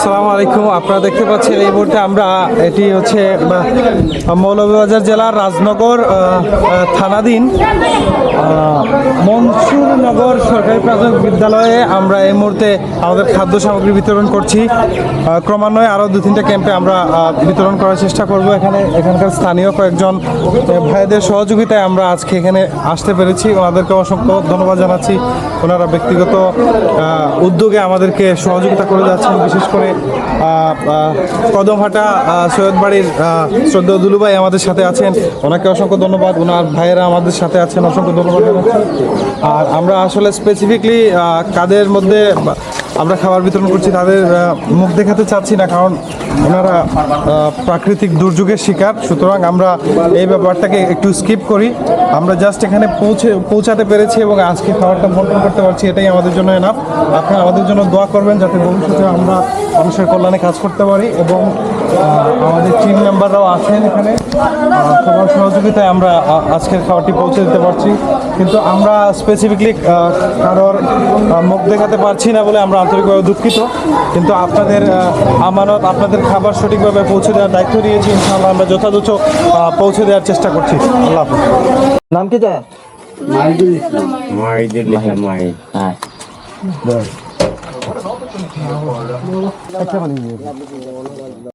আসসালামু আলাইকুম। আপনারা দেখতে পাচ্ছেন এই মুহূর্তে আমরা এটি হচ্ছে মৌলভীবাজার জেলার রাজনগর থানাধীন মনসুরনগর সরকারি প্রাথমিক বিদ্যালয়ে আমরা এই মুহূর্তে আমাদের খাদ্য সামগ্রী বিতরণ করছি। ক্রমান্বয়ে আরও দু তিনটা ক্যাম্পে আমরা বিতরণ করার চেষ্টা করব। এখানে এখানকার স্থানীয় কয়েকজন ভাইদের সহযোগিতায় আমরা আজকে এখানে আসতে পেরেছি। ওনাদেরকে অসংখ্য ধন্যবাদ জানাচ্ছি। ওনারা ব্যক্তিগত উদ্যোগে আমাদেরকে সহযোগিতা করে যাচ্ছেন, বিশেষ করে কদমহাটা সৈয়দবাড়ির সৈয়দ বাড়ির শ্রদ্ধা দুলুভাই আমাদের সাথে আছেন। ওনাকে অসংখ্য ধন্যবাদ। ওনার ভাইয়েরা আমাদের সাথে আছেন, অসংখ্য ধন্যবাদ আর আমরা আসলে স্পেসিফিকলি কাদের মধ্যে আমরা খাবার বিতরণ করছি তাদের মুখ দেখাতে চাচ্ছি না, কারণ ওনারা প্রাকৃতিক দুর্যোগের শিকার। সুতরাং আমরা এই ব্যাপারটাকে একটু স্কিপ করি। আমরা জাস্ট এখানে পৌঁছে, পৌঁছাতে পেরেছি এবং আজকে খাবারটা বন্টন করতে পারছি, এটাই আমাদের জন্য এনাফ আপনারা আমাদের জন্য দোয়া করবেন যাতে ভবিষ্যতে আমরা মানুষের কল্যাণে কাজ করতে পারি এবং আমাদের টিম মেম্বাররাও আছেন এখানে। সবার সহযোগিতায় আমরা আজকের খাবারটি পৌঁছে দিতে পারছি। কিন্তু আমরা স্পেসিফিকলি কারোর মুখ দেখাতে পারছি না বলে আমরা আন্তরিকভাবে দুঃখিত। কিন্তু আপনাদের আমানত, আপনাদের খাবার সঠিকভাবে পৌঁছে দেওয়ার দায়িত্ব নিয়েছি ইনশাআল্লাহ আমরা যথাযথ পৌঁছে দেওয়ার চেষ্টা করছি। আল্লাহ নাম কি তা হ্যাঁ। আচ্ছা মানে